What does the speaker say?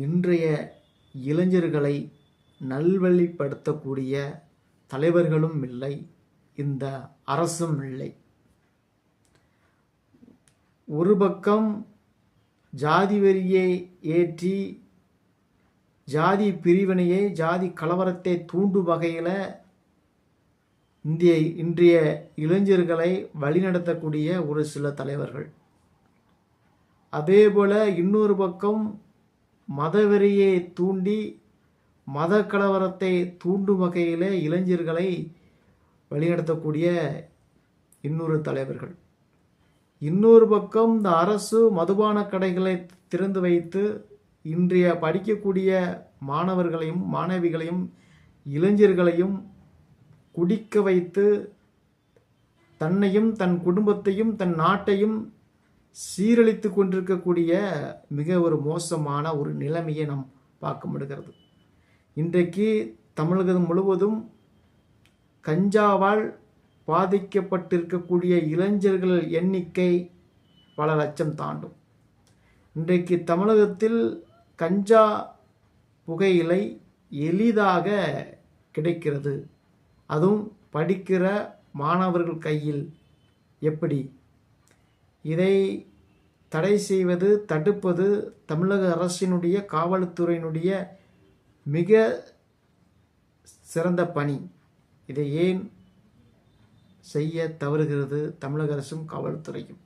இன்றைய இளைஞர்களை நல்வழிப்படுத்தக்கூடிய தலைவர்களும் இல்லை இந்த அரசும் இல்லை. ஒரு பக்கம் ஜாதி வெறியை ஏற்றி ஜாதி பிரிவினையை ஜாதி கலவரத்தை தூண்டும் வகையில் இந்திய இன்றைய இளைஞர்களை வழிநடத்தக்கூடிய ஒரு சில தலைவர்கள். அதேபோல இன்னொரு பக்கம் மதவெறியை தூண்டி மத கலவரத்தை தூண்டும் வகையில் இளைஞர்களை வழிநடத்தக்கூடிய இன்னொரு தலைவர்கள். இன்னொரு பக்கம் இந்த அரசு மதுபான கடைகளை திறந்து வைத்து இன்றைய படிக்கக்கூடிய மாணவர்களையும் மாணவிகளையும் இளைஞர்களையும் குடிக்க வைத்து தன்னையும் தன் குடும்பத்தையும் தன் நாட்டையும் சீரழித்து கொண்டிருக்கக்கூடிய மிக ஒரு மோசமான ஒரு நிலைமையை நாம் பார்க்க முடிகிறது. இன்றைக்கு தமிழகம் முழுவதும் கஞ்சாவால் பாதிக்கப்பட்டிருக்கக்கூடிய இளைஞர்கள் எண்ணிக்கை பல லட்சம் தாண்டும். இன்றைக்கு தமிழகத்தில் கஞ்சா புகையிலை எளிதாக கிடைக்கிறது. அதுவும் படிக்கிற மாணவர்கள் கையில் எப்படி? இதை தடை செய்வது தடுப்பது தமிழக அரசினுடைய காவல்துறையினுடைய மிக சிறந்த பணி. இதை ஏன் செய்ய தவறுகிறது தமிழக அரசும் காவல்துறையும்?